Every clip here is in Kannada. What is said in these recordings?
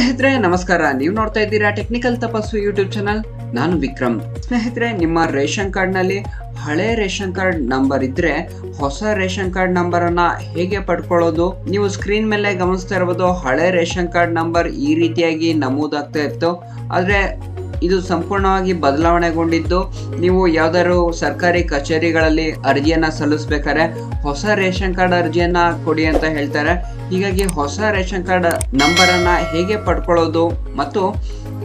ಸ್ನೇಹಿತರೆ, ನಮಸ್ಕಾರ. ನೀವು ನೋಡ್ತಾ ಇದ್ದೀರಾ ಟೆಕ್ನಿಕಲ್ ತಪಸ್ಸು ಯೂಟ್ಯೂಬ್ ಚಾನಲ್ ನಾನು ವಿಕ್ರಮ್. ಸ್ನೇಹಿತರೆ, ನಿಮ್ಮ ರೇಷನ್ ಕಾರ್ಡ್ನಲ್ಲಿ ಹಳೆ ರೇಷನ್ ಕಾರ್ಡ್ ನಂಬರ್ ಇದ್ರೆ ಹೊಸ ರೇಷನ್ ಕಾರ್ಡ್ ನಂಬರ್ ಅನ್ನ ಹೇಗೆ ಪಡ್ಕೊಳ್ಳೋದು? ನೀವು ಸ್ಕ್ರೀನ್ ಮೇಲೆ ಗಮನಿಸ್ತಾ ಇರಬಹುದು ಹಳೆ ರೇಷನ್ ಕಾರ್ಡ್ ನಂಬರ್ ಈ ರೀತಿಯಾಗಿ ನಮೂದಾಗ್ತಾ ಇತ್ತು. ಆದ್ರೆ ಇದು ಸಂಪೂರ್ಣವಾಗಿ ಬದಲಾವಣೆಗೊಂಡಿದ್ದು ನೀವು ಯಾವ್ದಾದ್ರು ಸರ್ಕಾರಿ ಕಚೇರಿಗಳಲ್ಲಿ ಅರ್ಜಿಯನ್ನ ಸಲ್ಲಿಸ್ಬೇಕಾದ್ರೆ ಹೊಸ ರೇಷನ್ ಕಾರ್ಡ್ ಅರ್ಜಿಯನ್ನ ಕೊಡಿ ಅಂತ ಹೇಳ್ತಾರೆ. ಹೀಗಾಗಿ ಹೊಸ ರೇಷನ್ ಕಾರ್ಡ್ ನಂಬರನ್ನ ಹೇಗೆ ಪಡ್ಕೊಳ್ಳೋದು ಮತ್ತು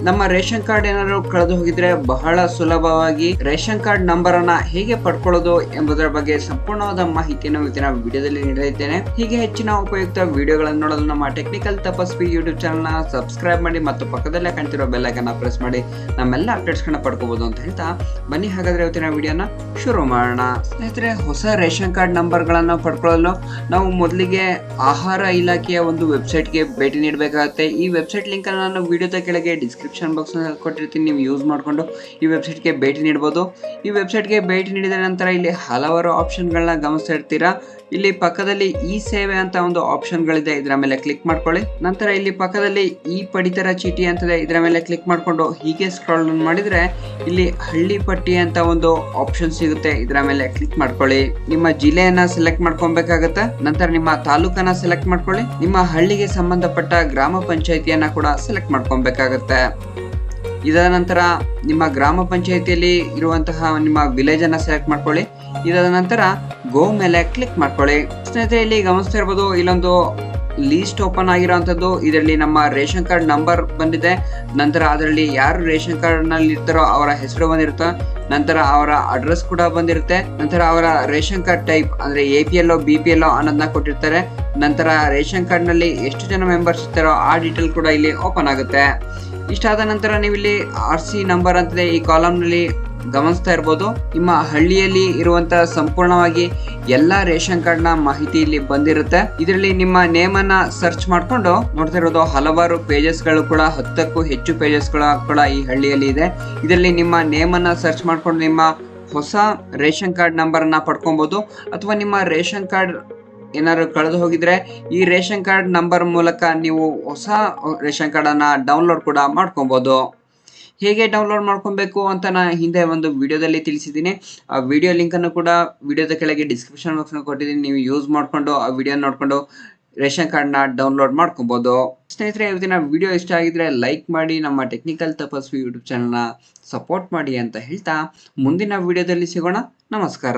ನಮ್ಮ ರೇಷನ್ ಕಾರ್ಡ್ ಏನಾದ್ರು ಕಳೆದು ಹೋಗಿದ್ರೆ ಬಹಳ ಸುಲಭವಾಗಿ ರೇಷನ್ ಕಾರ್ಡ್ ನಂಬರ್ ಅನ್ನ ಹೇಗೆ ಪಡ್ಕೊಳ್ಳೋದು ಎಂಬುದರ ಬಗ್ಗೆ ಸಂಪೂರ್ಣವಾದ ಮಾಹಿತಿಯನ್ನು ಇವತ್ತಿನ ವಿಡಿಯೋದಲ್ಲಿ ನೀಡಲಿದ್ದೇನೆ. ಹೀಗೆ ಹೆಚ್ಚಿನ ಉಪಯುಕ್ತ ವಿಡಿಯೋಗಳನ್ನು ನೋಡಲು ನಮ್ಮ ಟೆಕ್ನಿಕಲ್ ತಪಸ್ವಿ ಯೂಟ್ಯೂಬ್ ಚಾನಲ್ನ ಸಬ್ಸ್ಕ್ರೈಬ್ ಮಾಡಿ ಮತ್ತು ಪಕ್ಕದಲ್ಲೇ ಕಾಣ್ತಿರೋ ಬೆಲ್ ಐಕನ್ ಪ್ರೆಸ್ ಮಾಡಿ ನಮ್ಮೆಲ್ಲ ಅಪ್ಡೇಟ್ಸ್ ಗಳನ್ನ ಪಡ್ಕೋಬಹುದು ಅಂತ ಹೇಳ್ತಾ ಬನ್ನಿ. ಹಾಗಾದ್ರೆ ಇವತ್ತಿನ ವಿಡಿಯೋನ ಶುರು ಮಾಡೋಣ. ಸ್ನೇಹಿತರೆ, ಹೊಸ ರೇಷನ್ ಕಾರ್ಡ್ ನಂಬರ್ ಗಳನ್ನ ಪಡ್ಕೊಳ್ಳಲು ನಾವು ಮೊದಲಿಗೆ ಆಹಾರ ಇಲಾಖೆಯ ಒಂದು ವೆಬ್ಸೈಟ್ಗೆ ಭೇಟಿ ನೀಡಬೇಕಾಗುತ್ತೆ. ಈ ವೆಬ್ಸೈಟ್ ಲಿಂಕ್ ಅನ್ನು ನಾನು ವಿಡಿಯೋದ ಕೆಳಗೆ ಡಿಸ್ಕ್ರಿಪ್ಷನ್ ಬಾಕ್ಸ್ನಲ್ಲಿ ಕೊಟ್ಟಿರ್ತೀನಿ, ನೀವು ಯೂಸ್ ಮಾಡಿಕೊಂಡು ಈ ವೆಬ್ಸೈಟ್ಗೆ ಭೇಟಿ ನೀಡಬಹುದು ಈ ವೆಬ್ಸೈಟ್ಗೆ ಭೇಟಿ ನೀಡಿದ ನಂತರ ಇಲ್ಲಿ ಹಲವಾರು ಆಪ್ಷನ್ ಗಳನ್ನ ಗಮನಿಸ್ತಾ ಇರ್ತೀರಾ? ಇಲ್ಲಿ ಪಕ್ಕದಲ್ಲಿ ಇ ಸೇವೆ ಅಂತ ಒಂದು ಆಪ್ಷನ್ ಗಳಿದೆ, ಇದರ ಮೇಲೆ ಕ್ಲಿಕ್ ಮಾಡ್ಕೊಳ್ಳಿ. ನಂತರ ಇಲ್ಲಿ ಪಕ್ಕದಲ್ಲಿ ಈ ಪಡಿತರ ಚೀಟಿ ಅಂತದೆ, ಇದರ ಮೇಲೆ ಕ್ಲಿಕ್ ಮಾಡಿಕೊಂಡು ಹೀಗೆ ಸ್ಕ್ರಾಲ್ ಮಾಡಿದ್ರೆ ಇಲ್ಲಿ ಹಳ್ಳಿ ಪಟ್ಟಿ ಅಂತ ಒಂದು ಆಪ್ಷನ್ ಸಿಗುತ್ತೆ, ಇದರ ಮೇಲೆ ಕ್ಲಿಕ್ ಮಾಡ್ಕೊಳ್ಳಿ. ನಿಮ್ಮ ಜಿಲ್ಲೆಯನ್ನ ಸೆಲೆಕ್ಟ್ ಮಾಡ್ಕೊಬೇಕಾಗತ್ತೆ? ನಂತರ ನಿಮ್ಮ ತಾಲೂಕನ್ನ ಸೆಲೆಕ್ಟ್ ಮಾಡ್ಕೊಳ್ಳಿ. ನಿಮ್ಮ ಹಳ್ಳಿಗೆ ಸಂಬಂಧಪಟ್ಟ ಗ್ರಾಮ ಪಂಚಾಯಿತಿಯನ್ನ ಕೂಡ ಸೆಲೆಕ್ಟ್ ಮಾಡ್ಕೊಬೇಕಾಗತ್ತೆ. ಇದರ ನಂತರ ನಿಮ್ಮ ಗ್ರಾಮ ಪಂಚಾಯಿತಿಯಲ್ಲಿ ಇರುವಂತಹ ನಿಮ್ಮ ವಿಲೇಜ್ ಅನ್ನ ಸೆಲೆಕ್ಟ್ ಮಾಡ್ಕೊಳ್ಳಿ. ಇದಾದ ನಂತರ ಗೋ ಮೇಲೆ ಕ್ಲಿಕ್ ಮಾಡ್ಕೊಳ್ಳಿ. ಸ್ನೇಹಿತರೆ, ಇಲ್ಲಿ ಗಮನಿಸ್ತಾ ಇರ್ಬೋದು, ಇಲ್ಲೊಂದು ಲೀಸ್ಟ್ ಓಪನ್ ಆಗಿರುವಂಥದ್ದು. ಇದರಲ್ಲಿ ನಮ್ಮ ರೇಷನ್ ಕಾರ್ಡ್ ನಂಬರ್ ಬಂದಿದೆ. ನಂತರ ಅದರಲ್ಲಿ ಯಾರು ರೇಷನ್ ಕಾರ್ಡ್ನಲ್ಲಿ ಇರ್ತಾರೋ ಅವರ ಹೆಸರು ಬಂದಿರುತ್ತೆ. ನಂತರ ಅವರ ಅಡ್ರೆಸ್ ಕೂಡ ಬಂದಿರುತ್ತೆ. ನಂತರ ಅವರ ರೇಷನ್ ಕಾರ್ಡ್ ಟೈಪ್ ಅಂದ್ರೆ A P L B P L ಅನ್ನೋದನ್ನ ಕೊಟ್ಟಿರ್ತಾರೆ. ನಂತರ ರೇಷನ್ ಕಾರ್ಡ್ನಲ್ಲಿ ಎಷ್ಟು ಜನ ಮೆಂಬರ್ಸ್ ಇರ್ತಾರೋ ಆ ಡೀಟೇಲ್ ಕೂಡ ಇಲ್ಲಿ ಓಪನ್ ಆಗುತ್ತೆ. ಇಷ್ಟಾದ ನಂತರ ನೀವು ಇಲ್ಲಿ ಆರ್ ಸಿ ನಂಬರ್ ಅಂತದೆ. ಈ ಕಾಲಮ್ನಲ್ಲಿ ಗಮನಿಸ್ತಾ ಇರ್ಬೋದು. ನಿಮ್ಮ ಹಳ್ಳಿಯಲ್ಲಿ ಇರುವಂತಹ ಸಂಪೂರ್ಣವಾಗಿ ಎಲ್ಲಾ ರೇಷನ್ ಕಾರ್ಡ್ನ ಮಾಹಿತಿ ಇಲ್ಲಿ ಬಂದಿರುತ್ತೆ. ಇದರಲ್ಲಿ ನಿಮ್ಮ ನೇಮ್ ಅನ್ನ ಸರ್ಚ್ ಮಾಡ್ಕೊಂಡು ನೋಡ್ತಾ ಇರೋದು ಹಲವಾರು ಪೇಜಸ್ಗಳು ಕೂಡ, ಹತ್ತಕ್ಕೂ ಹೆಚ್ಚು ಪೇಜಸ್ಗಳು ಕೂಡ ಈ ಹಳ್ಳಿಯಲ್ಲಿ ಇದೆ. ಇದರಲ್ಲಿ ನಿಮ್ಮ ನೇಮ್ ಅನ್ನ ಸರ್ಚ್ ಮಾಡ್ಕೊಂಡು ನಿಮ್ಮ ಹೊಸ ರೇಷನ್ ಕಾರ್ಡ್ ನಂಬರ್ ಅನ್ನ ಪಡ್ಕೊಬಹುದು ಅಥವಾ ನಿಮ್ಮ ರೇಷನ್ ಕಾರ್ಡ್ ಏನಾದ್ರು ಕಳೆದು ಹೋಗಿದ್ರೆ, ಈ ರೇಷನ್ ಕಾರ್ಡ್ ನಂಬರ್ ಮೂಲಕ ನೀವು ಹೊಸ ರೇಷನ್ ಕಾರ್ಡ್ ಅನ್ನ ಡೌನ್ಲೋಡ್ ಕೂಡ ಮಾಡ್ಕೊಬಹುದು ಹೇಗೆ ಡೌನ್ಲೋಡ್ ಮಾಡ್ಕೊಬೇಕು ಅಂತ ನಾನು ಹಿಂದೆ ಒಂದು ವಿಡಿಯೋದಲ್ಲಿ ತಿಳಿಸಿದ್ದೀನಿ. ಆ ವಿಡಿಯೋ ಲಿಂಕ್ ಅನ್ನು ಕೂಡ ವಿಡಿಯೋದ ಕೆಳಗೆ ಡಿಸ್ಕ್ರಿಪ್ಷನ್ ಬಾಕ್ಸ್ ಕೊಟ್ಟಿದ್ದೀನಿ. ನೀವು ಯೂಸ್ ಮಾಡ್ಕೊಂಡು ಆ ವಿಡಿಯೋ ನೋಡ್ಕೊಂಡು ರೇಷನ್ ಕಾರ್ಡ್ನ ಡೌನ್ಲೋಡ್ ಮಾಡ್ಕೊಬೋದು. ಸ್ನೇಹಿತರೆ, ಇವತ್ತಿನ ವಿಡಿಯೋ ಇಷ್ಟ ಆಗಿದ್ರೆ ಲೈಕ್ ಮಾಡಿ, ನಮ್ಮ ಟೆಕ್ನಿಕಲ್ ತಪಸ್ವಿ ಯೂಟ್ಯೂಬ್ ಚಾನಲ್ನ ಸಪೋರ್ಟ್ ಮಾಡಿ ಅಂತ ಹೇಳ್ತಾ ಮುಂದಿನ ವಿಡಿಯೋದಲ್ಲಿ ಸಿಗೋಣ. ನಮಸ್ಕಾರ.